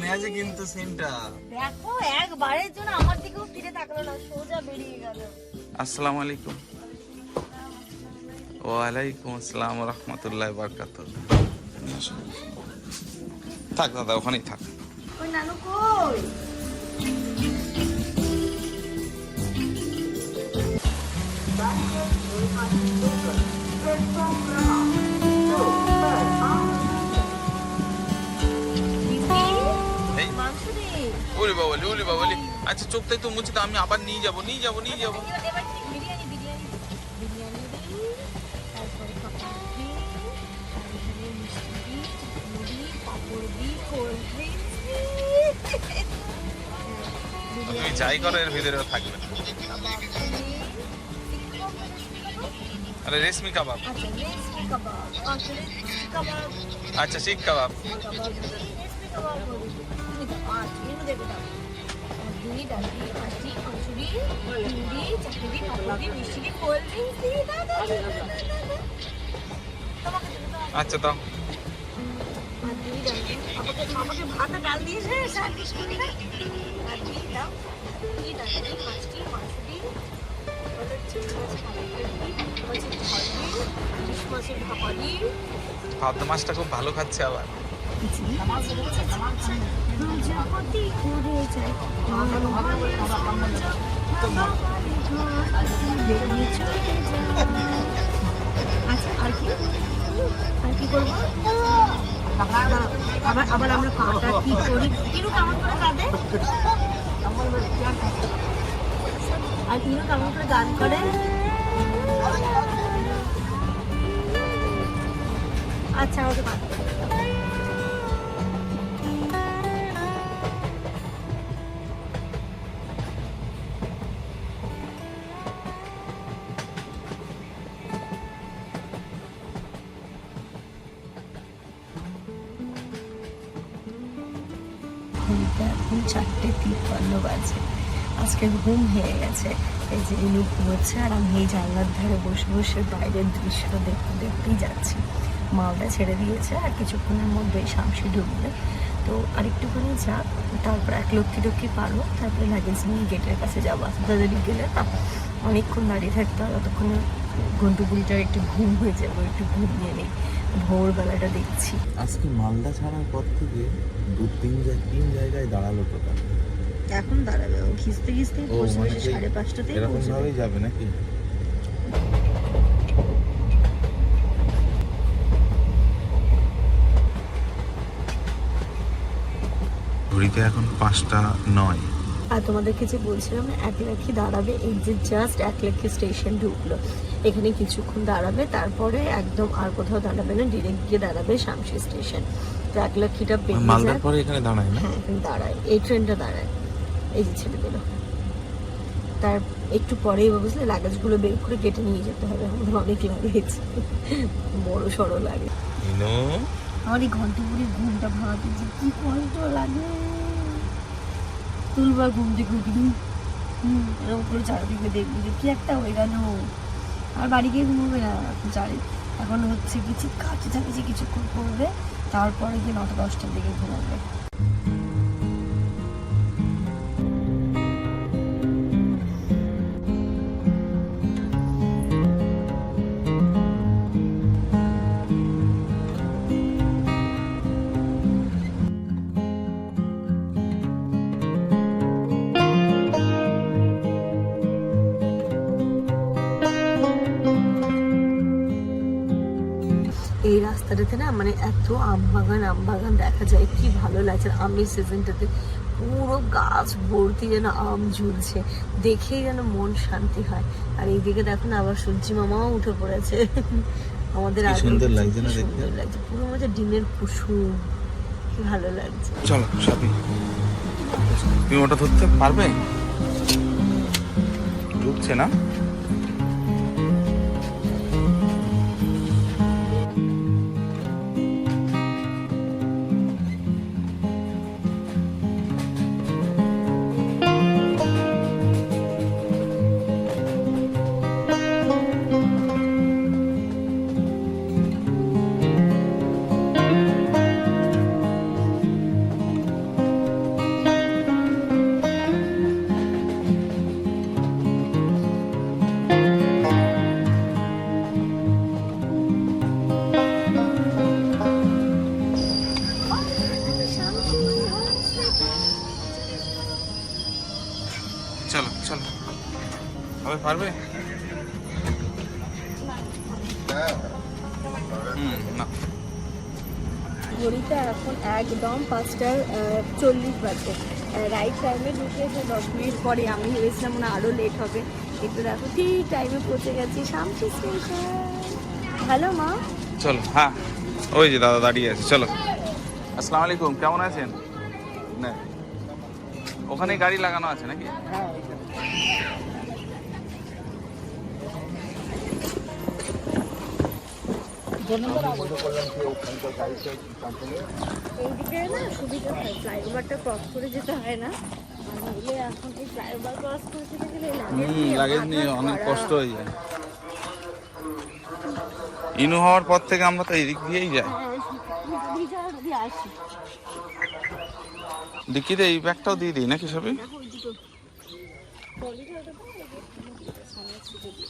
মনে আছে কিন্তু সিনটা দেখো একবারের জন্য আমার দিকেও ফিরে তাকালো না সোজা বেরিয়ে গেল। আসসালামু আলাইকুম ওয়ালাইকুম আসসালাম রহমতুল্লাহ বরকাত থাক দাদা ওখানেই থাক। ওই নানু কই? এই ওরে বাবালি ওরে বাবালি আচ্ছা চোখটাই তো মুছে তো আমি আবার নিয়ে যাব নিয়ে যাব নিয়ে যাব। তুমি যাই করো, এর ভিতরেও থাকবে আরে, রেশমি কাবাব। আচ্ছা শিখ কাবাব। তো দুই ডালি মিষ্টি কোল্ড ড্রিঙ্কস দিয়ে দাও আচ্ছা দাও। ডালি। আমাকে আমাকে ভাত ডাল দিয়েছে না। আর দাও দুই মাছটি ভাত মাছটা খুব ভালো খাচ্ছে আবার। প্রজাপতি উড়ে যায়। আচ্ছা আর কি? আর কি করব? আবার আবার আমরা কাটা কি করি? কিরু কেমন করে কাঁদে আর কিরু কেমন করে গান করে? আজকে ঘুম হয়ে গেছে। এই যে ইনু ঘুমোচ্ছে আর আমি এই জানলার ধারে বসে বসে বাইরের দৃশ্য দেখতে দেখতেই যাচ্ছি। মালটা ছেড়ে দিয়েছে আর কিছুক্ষণের মধ্যেই শামসি ঢুকবে। তো আরেকটুখানি যা, তারপর এক লক্ষ্মী টক্কি পারব তারপরে লাগেজ নিয়ে গেটের কাছে যাব। তাড়াতাড়ি গেলে অনেকক্ষণ দাঁড়িয়ে থাকতে হয় ততক্ষণে ঘন্টুগুলিটার একটু ঘুম হয়ে যাব, একটু ঘুমিয়ে নেই। ভোরবেলাটা দেখছি। আজকে মালদা ছাড়ার পর থেকে দু তিন তিন জায়গায় দাঁড়াল টোটাল। এখন দাঁড়াবে। ও খিস্তে খিস্তে ও, বসে মানে সাড়ে পাঁচটাতেই এরকম যাবে নাকি? ঘড়িতে এখন পাঁচটা নয়। আর তোমাদেরকে যে বলছিলাম এক লাখি দাঁড়াবে এই যে জাস্ট এক লাখি স্টেশন ঢুকলো। এখানে কিছুক্ষণ দাঁড়াবে তারপরে একদম আর কোথাও দাঁড়াবে না ডিরেক্ট গিয়ে দাঁড়াবে শামসি স্টেশন তো এক লাখিটা পেরিয়ে মালদার পরে এখানে দাঁড়ায় না? হ্যাঁ এখানে দাঁড়ায়। এই ট্রেনটা দাঁড়ায়। এই যে ছেড়ে দিল তার একটু পরেই বুঝলে লাগেজগুলো বের করে কেটে নিয়ে যেতে হবে। আমাদের অনেক লাগেজ বড় সড়ো লাগে আমার এই ঘন্টাপুরি ঘুমটা ভাঙাতে যে কি কষ্ট লাগে। তুলবার ঘুম থেকে উঠবি। হুম এরকম করে চারিদিকে দেখবি যে কি একটা হয়ে গেল। আর বাড়ি গিয়ে ঘুমোবে না। এখন চারি এখন হচ্ছে কিছু কাছে থাকছে কিছুক্ষণ করবে তারপরে গিয়ে নটা দশটার দিকে ঘুমাবে। এত আম বাগান আম বাগান দেখা যায়। কি ভালো লাগছে আমের সিজনটাতে পুরো গাছ ভর্তি যেন আম ঝুলছে। দেখেই যেন মন শান্তি হয়। আর এইদিকে দেখো না আবার সূর্যি মামাও উঠে পড়েছে। আমাদের সুন্দর লাগছে না দেখতে? সুন্দর লাগছে। পুরো মধ্যে ডিমের কুসুম। কি ভালো লাগছে। চলো সাথী তুমি ওটা ধরতে পারবে? ঢুকছে না? পারবে? না। ঘড়িটা এখন একদম পাঁচটার চল্লিশ বাজে। রাইট টাইমে ঢুকেছে দশ মিনিট পরে আমি ভেবেছিলাম মনে হয় আরও লেট হবে। কিন্তু দেখো ঠিক টাইমে পৌঁছে গেছি শামসি স্টেশন হ্যালো মা। চলো হ্যাঁ। ওই যে দাদা দাঁড়িয়ে আছে চলো। আসসালামু আলাইকুম কেমন আছেন? না। ওখানে গাড়ি লাগানো আছে নাকি? এইদিকে না সুবিধা হয় ফ্লাইওভারটা ক্রস করে যেতে হয় না। এখন এই ফ্লাইওভার ক্রস করে যেতে গেলে লাগেজ নিয়ে অনেক কষ্ট হয়ে যায়। ইনু হওয়ার পর থেকে আমরা তো এদিক দিয়েই যাই। হ্যাঁ, ডিকিতে এই ব্যাগটাও দিয়ে দিই নাকি সবই দেখো ওই দুটো ট্রলিটা ওটা তো এই যে সামনে ছিটে দিই।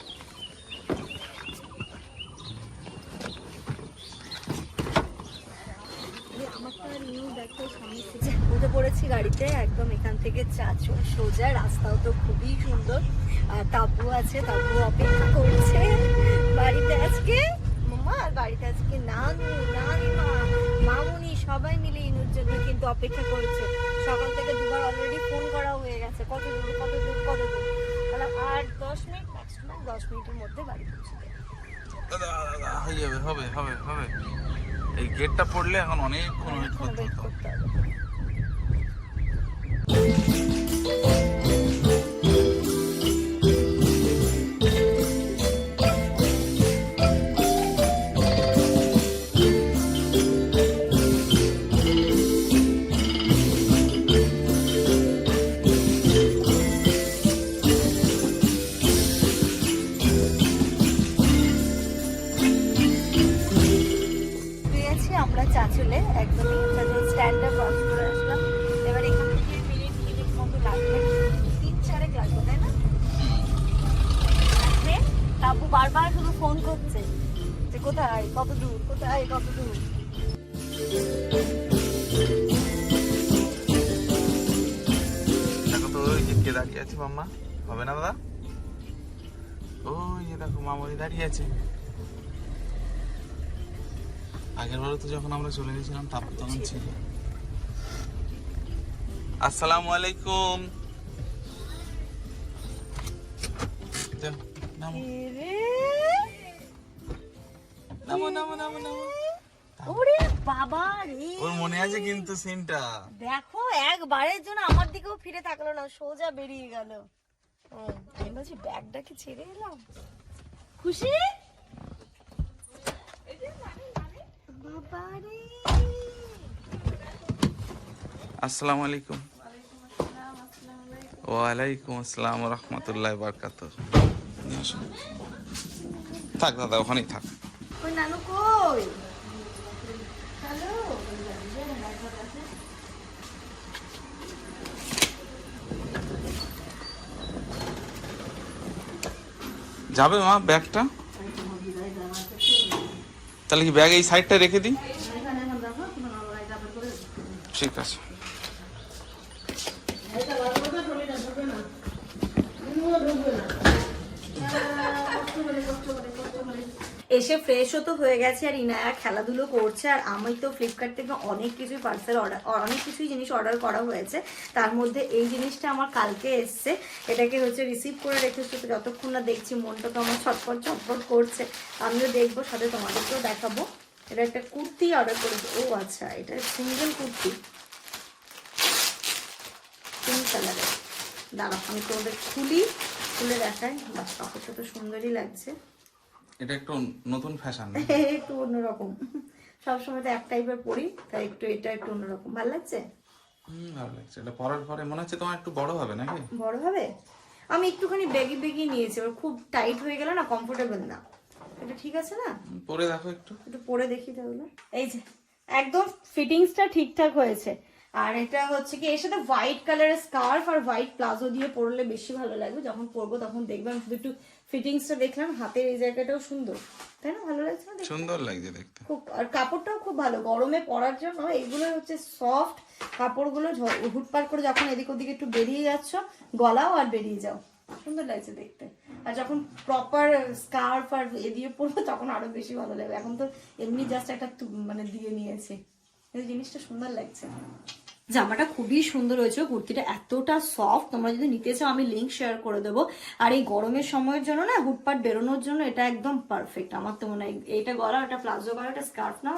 এই আমারটা ছিটে। উঠে পড়েছি গাড়িতে, একদম এখান থেকে চাচু সোজা, রাস্তাও তো খুবই সুন্দর। আর তাবু আছে, তাবু অপেক্ষা করছে। বাড়িতে আজকে মামা আর বাড়িতে আজকে নানু, নানিমা, মামুনি সবাই মিলে ইনুর জন্য কিন্তু অপেক্ষা করছে। সকাল থেকে দুবার অলরেডি ফোন করা হয়ে গেছে, কত দূর কত দূর কত দূর। তাহলে আর দশ মিনিট ম্যাক্সিমাম দশ মিনিটের মধ্যে বাড়ি পৌঁছে যাবে, হবে হবে হবে। এই গেটটা পড়লে এখন অনেকক্ষণ ওয়েট করতে হবে। চাচলে একদম স্ট্যান্ডে বাস করে আসলাম। এবার এখান থেকে মিনিট মিনিট মতো লাগবে। তিন চারেক লাগবে তাই না? আসবে তাবু বারবার শুধু ফোন করছে যে, কোথায়? কত দূর? কোথায়? কত দূর? দেখো তো, ওই যে দাঁড়িয়ে আছে মাম্মা। হবে না দাদা? ওই যে দেখো, মামনি দাঁড়িয়ে আছে। আগের বারে তো যখন আমরা চলে গেছিলাম তারপর তখন ছিল। আসসালামু আলাইকুম। নামো। নামো নামো নামো নামো। ওরে বাবা রে। ওর মনে আছে কিন্তু সিনটা দেখো একবারের জন্য আমার দিকেও ফিরে থাকল না সোজা বেরিয়ে গেল। ও, আমি বলছি ব্যাগটা কি ছেড়ে এলাম? খুশি বাবা রে আসসালামু আলাইকুম। ওয়ালাইকুম আসসালাম রহমতুল্লাহ বারকাত থাক দাদা ওখানেই থাক। যাবে মা ব্যাগটা? তাহলে কি ব্যাগ এই সাইডটা রেখে দিই? ঠিক আছে এসে ফ্রেশও তো হয়ে গেছে আর ইনায়া খেলাধুলো করছে আর আমি তো ফ্লিপকার্ট থেকে অনেক কিছুই পার্সেল অর্ডার অনেক কিছুই জিনিস অর্ডার করা হয়েছে। তার মধ্যে এই জিনিসটা আমার কালকে এসছে। এটাকে হচ্ছে রিসিভ করে রেখেছি, তো যতক্ষণ না দেখছি মনটা তো আমার ছটফট ছটফট করছে। আমিও দেখব, সাথে তোমাদেরকেও দেখাবো। এটা একটা কুর্তি অর্ডার করেছি ও আচ্ছা এটা সিঙ্গেল কুর্তি। পিঙ্ক কালারের দাঁড়া আমি তোমাদের খুলি খুলে দেখাই। বাস কাপড়টা তো সুন্দরই লাগছে। এটা একটু নতুন ফ্যাশন একটু অন্যরকম। সবসময় তো এক টাইপের পরি তাই একটু এটা একটু অন্যরকম। ভালো লাগছে? হুম ভালো লাগছে। এটা পরার পরে মনে হচ্ছে তোমার একটু বড় হবে নাকি? বড় হবে? আমি একটুখানি বেগি বেগি নিয়েছি এবার খুব টাইট হয়ে গেল না কমফোর্টেবল না। এটা ঠিক আছে না? পরে দেখো একটু। একটু পরে দেখি তাহলে। এই যে একদম ফিটিংসটা ঠিকঠাক হয়েছে। আর এটা হচ্ছে কি এর সাথে হোয়াইট কালারের স্কার্ফ আর হোয়াইট প্লাজো দিয়ে পরলে বেশি ভালো লাগবে। যখন পরবো তখন দেখবে আমি শুধু একটু ফিটিংসটা দেখলাম হাতের এই জায়গাটাও সুন্দর। তাই না? ভালো লাগছে না সুন্দর লাগছে দেখতে। খুব আর কাপড়টাও খুব ভালো। গরমে পরার জন্য এইগুলো হচ্ছে সফট কাপড়গুলো হুটপাট করে যখন এদিক ওদিকে একটু বেরিয়ে যাচ্ছ গলাও আর বেরিয়ে যাও। সুন্দর লাগছে দেখতে। আর যখন প্রপার স্কার্ফ আর এ দিয়ে পরবো তখন আরও বেশি ভালো লাগবে। এখন তো এমনি জাস্ট একটা মানে দিয়ে নিয়েছে। এই জিনিসটা সুন্দর লাগছে। জামাটা খুবই সুন্দর হয়েছে। কুর্তিটা এতটা সফট তোমরা যদি নিতে চাও আমি লিঙ্ক শেয়ার করে দেবো। আর এই গরমের সময়ের জন্য না হুটপাট বেরোনোর জন্য এটা একদম পারফেক্ট আমার তো মনে হয় এটা গলা ওটা প্লাজো গলা ওটা স্কার্ফ না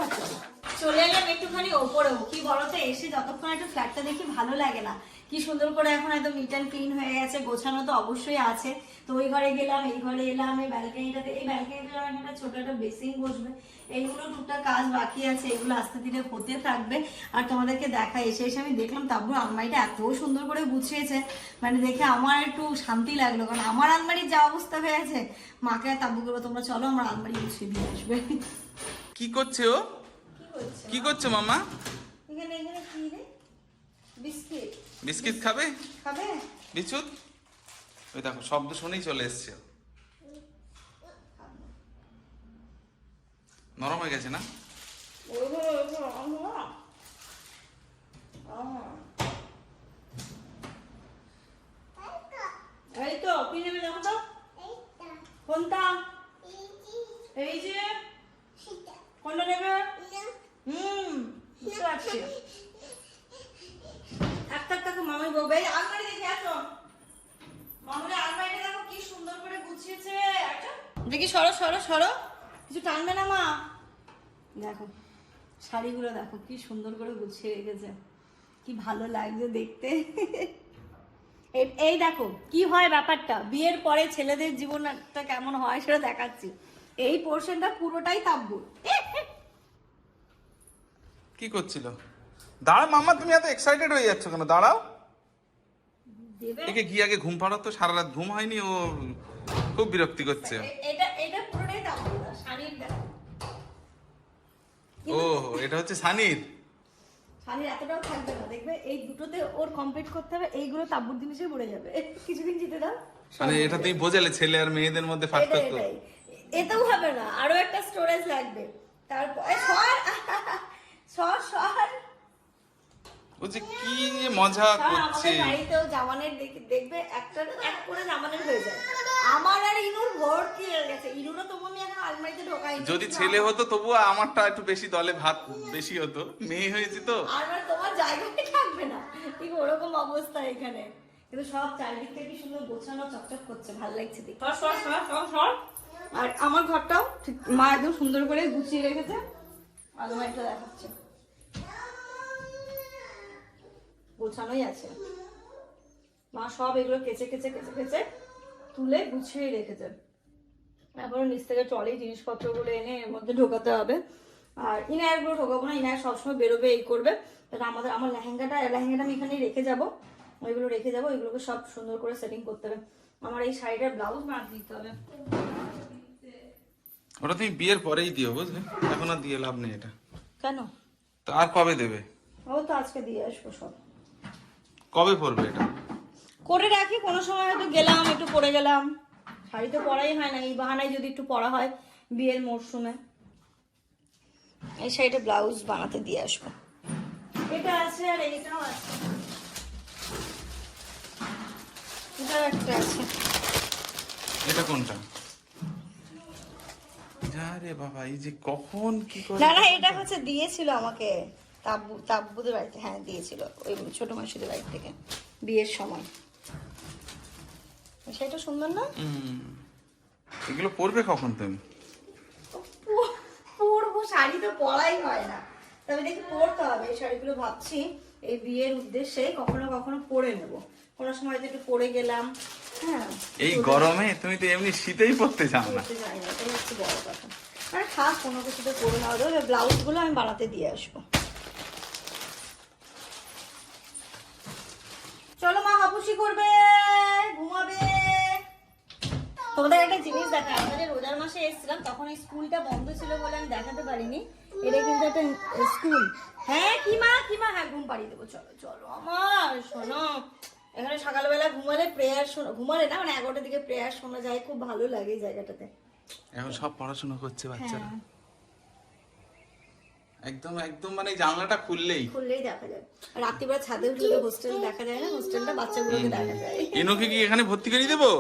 চলে। এলাম একটুখানি ওপরেও কি বলতো এসে যতক্ষণ একটু ফ্ল্যাটটা দেখি ভালো লাগে না। কি সুন্দর করে এখন একদম নিট অ্যান্ড ক্লিন হয়ে গেছে গোছানো তো অবশ্যই আছে। তো ওই ঘরে গেলাম এই ঘরে এলাম এই ব্যালকানিটাতে এই ব্যালকানিটা একটা ছোট একটা বেসিং বসবে। এইগুলো টুকটাক কাজ বাকি আছে এগুলো আস্তে ধীরে হতে থাকবে। আর তোমাদেরকে দেখা এসে এসে আমি দেখলাম তারপর আলমারিটা এত সুন্দর করে গুছিয়েছে। মানে দেখে আমার একটু শান্তি লাগল কারণ আমার আলমারির যা অবস্থা হয়েছে মাকে আর তাব্বু করব তোমরা চলো আমার আলমারি গুছিয়ে দিয়ে আসবে। কি করছে ও? কি করছে? কি করছে মামা? এখানে এখানে কি রে? বিস্কিট। বিস্কিট খাবে? খাবে। বিচুত ওই দেখো শব্দ শুনেই চলে এসছে। নরম হয়ে গেছে না? এই তো কি নেবে দেখো তো? কোনটা? এই যে? কোনটা নেবে? হুম বুঝতে পারছি। করে মামাই বলবে, এই আলমারি দেখে আসো। মামুনি আলমারিটা দেখো কি সুন্দর করে গুছিয়েছে। একটা দেখি সরো সরো সরো। কিছু টানবে না মা? দেখো, শাড়িগুলো দেখো কি সুন্দর করে গুছিয়ে রেখেছে। কি ভালো লাগছে দেখতে। এই- এই দেখো, কি হয় ব্যাপারটা? বিয়ের পরে ছেলেদের জীবনটা কেমন হয় সেটা দেখাচ্ছি। এই পোর্শনটা পুরোটাই তাব্বুর কি করছিল? দাঁড়া মামা তুমি এত এক্সাইটেড হয়ে যাচ্ছ কেন? দাঁড়াও। একে গিয়ে আগে ঘুম পাড়াও তো সারা রাত ঘুম হয়নি ও খুব বিরক্তি করছে। ও এটা হচ্ছে সানির? শাড়ির এতটাও থাকবে না দেখবে এই দুটোতে ওর কমপ্লিট করতে হবে এইগুলো তাব্বুর জিনিসে পড়ে যাবে। কিছুদিন জিতে দাও। মানে এটা তুমি বোঝালে ছেলে আর মেয়েদের মধ্যে পার্থক্য। এতেও হবে না আরও একটা স্টোরেজ লাগবে। তারপর সর! সর সর! ও যে কি যে মজা সর, করছে। বাড়িতেও জামানের দেখে- দেখবে একটা এক করে জামানের হয়ে যায়। আমার আর ইনুর ভর্তি হয়ে গেছে। ইনুরও তো আমি এখন আলমারিতে ঢোকাই যদি ছেলে হতো তবুও আমারটা একটু বেশি দলে ভাত বেশি হতো। মেয়ে হয়েছে তো। আর মানে তোমার জায়গায় থাকবে না। ঠিক ওরকম অবস্থা এখানে। কিন্তু সব চারিদিক থেকে কি সুন্দর গোছানো চকচক করছে। ভালো লাগছে দেখতে। সর সর সর সর সর। আর আমার ঘরটাও ঠিক মা একদম সুন্দর করে গুছিয়ে রেখেছে। আলমারিটা দেখাচ্ছে। গোছানোই আছে। মা সব এগুলো কেচে কেচে কেচে কেচে তুলে গুছিয়ে রেখেছে। তারপরে নিচ থেকে ট্রলি জিনিসপত্রগুলো এনে এর মধ্যে ঢোকাতে হবে। আর ইনায়ারগুলো ঢোকাবো না ইনায়ার সবসময় বেরোবে এই করবে। তাহলে আমাদের আমার লেহেঙ্গাটা লেহেঙ্গাটা আমি এখানেই রেখে যাব। ওইগুলো রেখে যাব ওইগুলোকে সব সুন্দর করে সেটিং করতে হবে। আমার এই শাড়িটার ব্লাউজ বাদ দিতে হবে। ওটা তুমি বিয়ের পরেই দিও বুঝলে? এখন আর দিয়ে লাভ নেই এটা। কেন? তো আর কবে দেবে? ও তো আজকে দিয়ে আসব সব। কবে পরবে এটা? করে রাখি কোনো সময় হয়তো গেলাম একটু পরে গেলাম। শাড়ি তো পরাই হয় না এই বাহানায় যদি একটু পরা হয় বিয়ের মরশুমে। এই শাড়িটা ব্লাউজ বানাতে দিয়ে আসব। এটা আছে আর এইটাও আছে। এটাও একটা আছে। এটা কোনটা? যা রে বাবা এই যে কখন কি করে না না এটা হচ্ছে দিয়েছিল আমাকে। তাব্বু তাব্বুদের বাড়িতে হ্যাঁ দিয়েছিল ওই ছোট মাসিদের বাড়ি থেকে বিয়ের সময়। সেটা সুন্দর না। এগুলো পরবে কখন তুমি? পরবো শাড়ি তো পরাই হয় না। তবে দেখি পরতে হবে এই শাড়িগুলো ভাবছি এই বিয়ের উদ্দেশ্যে কখনো কখনো পরে নেব। কোনো সময় তো একটু পরে গেলাম হ্যাঁ। এই গরমে তুমি তো এমনি শীতেই পরতে চাও না। পরতে না এটাই হচ্ছে বড় কথা। মানে খাস কোনো কিছুতে পরে নেওয়া যাবে ব্লাউজগুলো আমি বানাতে দিয়ে আসব। হাপুসি করবে ঘুমাবে। তোমাদের একটা জিনিস দেখা আমাদের রোজার মাসে এসেছিলাম তখন এই স্কুলটা বন্ধ ছিল বলে আমি দেখাতে পারিনি। এটা কিন্তু একটা স্কুল। হ্যাঁ কি মা কি মা? হ্যাঁ ঘুম পাড়িয়ে দেবো চলো চলো। আমার শোনো এখানে সকালবেলা ঘুমালে প্রেয়ার শোনা ঘুমালে না মানে এগারোটার দিকে প্রেয়ার শোনা যায় খুব ভালো লাগে জায়গাটাতে। এখন সব পড়াশোনা করছে বাচ্চারা। হ্যাঁ। একদম একদম মানে জানলাটা খুললেই। খুললেই দেখা যায়। আর রাত্রিবেলা ছাদে উঠলে হোস্টেল দেখা যায় না? হোস্টেলটা বাচ্চাগুলোকে দেখা যায়। এনোকে কি এখানে ভর্তি করে দেবো?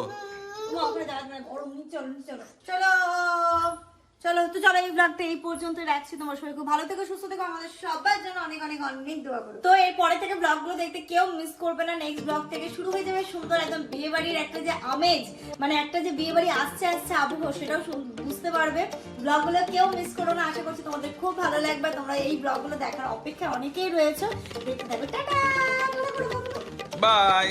ওখানে দাঁড়াবে না, গরম চলো চলো। চলো! চলো, তো চলো, এই ব্লগটা এই পর্যন্ত রাখছি। তোমার শরীর খুব ভালো থেকো, সুস্থ থেকো, আমাদের সবার জন্য অনেক অনেক অনেক দোয়া করো। তো এর পরে থেকে ব্লগগুলো দেখতে কেউ মিস করবে না। নেক্সট ব্লগ থেকে শুরু হয়ে যাবে সুন্দর একদম বিয়ে বাড়ির একটা যে আমেজ মানে একটা যে বিয়ে বাড়ি আসছে আসছে আবহ, সেটাও বুঝতে পারবে। ব্লগগুলো কেউ মিস করো না, আশা করছি তোমাদের খুব ভালো লাগবে। তোমরা এই ব্লগগুলো দেখার অপেক্ষা অনেকেই রয়েছে। দেখতে থাকো। টাটা! বাই